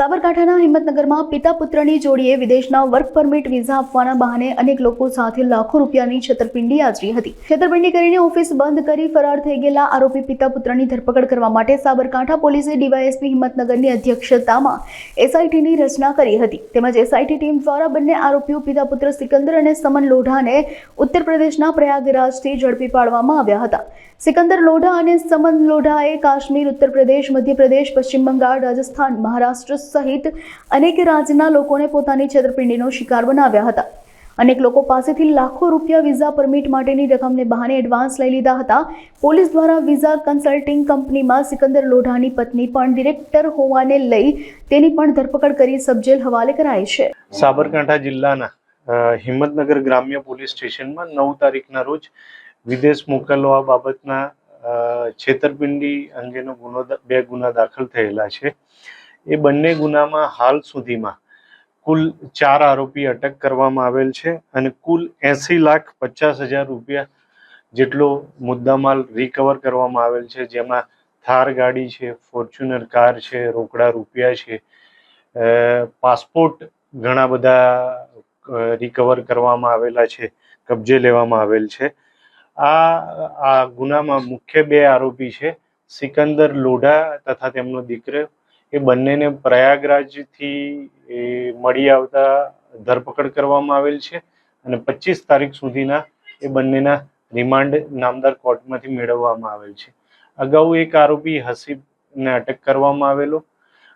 સાબરકાંઠાના હિંમતનગરમાં પિતા પુત્રની જોડીએ વિદેશના વર્ક પરમિટ વિઝા આપવાના બહાને અનેક લોકો સાથે લાખો રૂપિયાની છેતરપિંડી આચરી હતી. છેતરપિંડી કરીને ઓફિસ બંધ કરી ફરાર થઈ ગયેલા આરોપી પિતા પુત્રની ધરપકડ કરવા માટે સાબરકાંઠા પોલીસે ડીવાયએસપી હિંમતનગરની અધ્યક્ષતામાં એસઆઈટીની રચના કરી હતી. તેમજ એસઆઈટી ટીમ દ્વારા બંને આરોપીઓ પિતા પુત્ર સિકંદર અને સમન લોઢાને ઉત્તર પ્રદેશના પ્રયાગરાજથી ઝડપી પાડવામાં આવ્યા હતા. સિકંદર લોઢા અને સમન લોઢાએ કાશ્મીર, ઉત્તર પ્રદેશ મધ્યપ્રદેશ પશ્ચિમ બંગાળ, રાજસ્થાન, મહારાષ્ટ્ર સહિત અનેક રાજ્યના લોકોને પોતાની છેતરપિંડીનો શિકાર બનાવ્યા હતા. અનેક લોકો પાસેથી લાખો રૂપિયા વિઝા પરમિટ માટેની રકમને બહાને એડવાન્સ લઈ લીધા હતા. પોલીસ દ્વારા વિઝા કન્સલ્ટિંગ કંપનીમાં સિકંદર લોઢાની પત્ની પણ ડિરેક્ટર હોવાને લઈ તેની પણ ધરપકડ કરી સબજેલ હવાલે કરાઈ છે. સાબરકાંઠા જિલ્લાના હિંમતનગર ગ્રામ્ય પોલીસ સ્ટેશનમાં નવ તારીખના રોજ વિદેશ મોકલવા બાબતના છેતરપિંડી અંગેનો ગુનો બે ગુના દાખલ થયેલા છે. એ બંને ગુનામાં હાલ સુધીમાં કુલ ચાર આરોપી અટક કરવામાં આવેલ છે અને કુલ એંસી લાખ પચાસ હજાર રૂપિયા જેટલો મુદ્દામાલ રિકવર કરવામાં આવેલ છે. જેમાં થાર ગાડી છે ફોર્ચ્યુનર કાર છે, રોકડા રૂપિયા છે પાસપોર્ટ ઘણા બધા રિકવર કરવામાં આવેલા છે, કબજે લેવામાં આવેલ છે. આ આ ગુનામાં મુખ્ય બે આરોપી છે, સિકંદર લોઢા તથા તેમનો દીકરો એ બંનેને પ્રયાગરાજથી એ મળી આવતા ધરપકડ કરવામાં આવેલ છે અને પચીસ તારીખ સુધીના એ બંનેના રિમાન્ડ નામદાર કોર્ટમાંથી મેળવવામાં આવેલ છે. અગાઉ એક આરોપી હસીબને અટક કરવામાં આવેલો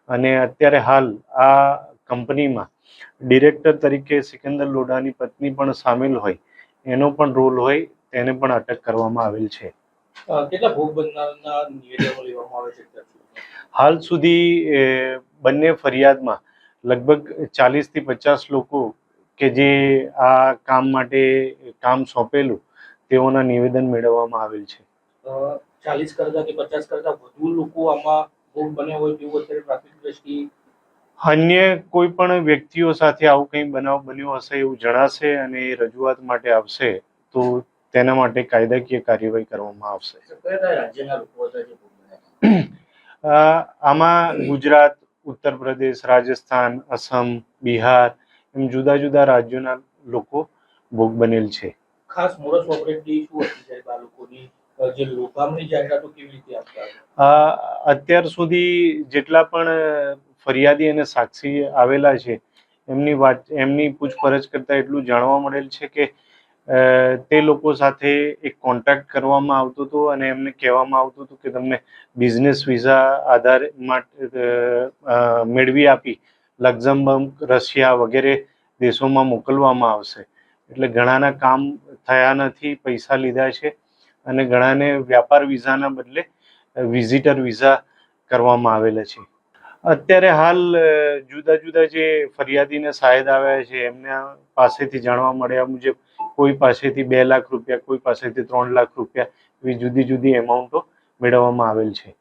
અને અત્યારે હાલ આ કંપનીમાં ડિરેક્ટર તરીકે સિકંદર લોઢાની પત્ની પણ સામેલ હોય, એનો પણ રોલ હોય, તેને પણ અટક કરવામાં આવેલ છે. કેટલા ભોગ બનનારના નિવેદનો લેવામાં આવે છે હાલ સુધી બંને ફરિયાદમાં લગભગ ચાલીસથી પચાસ લોકો કે જે આ કામ માટે કામ સોંપેલું તેઓના નિવેદન મેળવવામાં આવેલ છે. ચાલીસ કરતા કે પચાસ કરતા વધુ લોકો આમાં ભોગ બન્યા હોય તેવું અત્યારે પ્રાથમિક દ્રષ્ટિએ અન્ય કોઈ પણ વ્યક્તિઓ સાથે આવું કંઈ બનાવ બન્યો હશે એવું જણાશે અને એ રજૂઆત માટે આવશે તો તેના માટે કાયદાકીય કાર્યવાહી કરવામાં આવશે. આમાં ગુજરાત ઉત્તર પ્રદેશ રાજસ્થાન અસમ બિહાર એમ જુદા જુદા રાજ્યોના લોકો ભોગ બનેલ છે. ખાસ મોરસ ઓપરેટની શું હતી સાહેબ આ લોકોની જે લોભામણી જાહેરાતો કેવી રીતે આપતા અત્યાર સુધી જેટલા પણ ફરિયાદી અને સાક્ષી આવેલા છે એમની વાત એમની પૂછપરછ કરતા એટલું જાણવા મળેલ છે કે તે લોકો સાથે એક કોન્ટેક્ટ કરવામાં આવતો હતો અને એમને કહેવામાં આવતું હતું કે તમને બિઝનેસ વિઝા આધાર માટે મેળવી આપી લક્ઝમબર્ગ, રશિયા વગેરે દેશોમાં મોકલવામાં આવશે. એટલે ઘણાના કામ થયા નથી, પૈસા લીધા છે અને ઘણાને વ્યાપાર વિઝાના બદલે વિઝિટર વિઝા કરવામાં આવેલા છે. અત્યારે હાલ જુદા જુદા જે ફરિયાદીને સાહેદ આવ્યા છે, એમના પાસેથી જાણવા મળ્યા મુજબ કોઈ પાસેથી બે લાખ રૂપિયા, કોઈ પાસેથી ત્રણ લાખ રૂપિયા એવી જુદી જુદી એમાઉન્ટો મેળવવામાં આવેલ છે.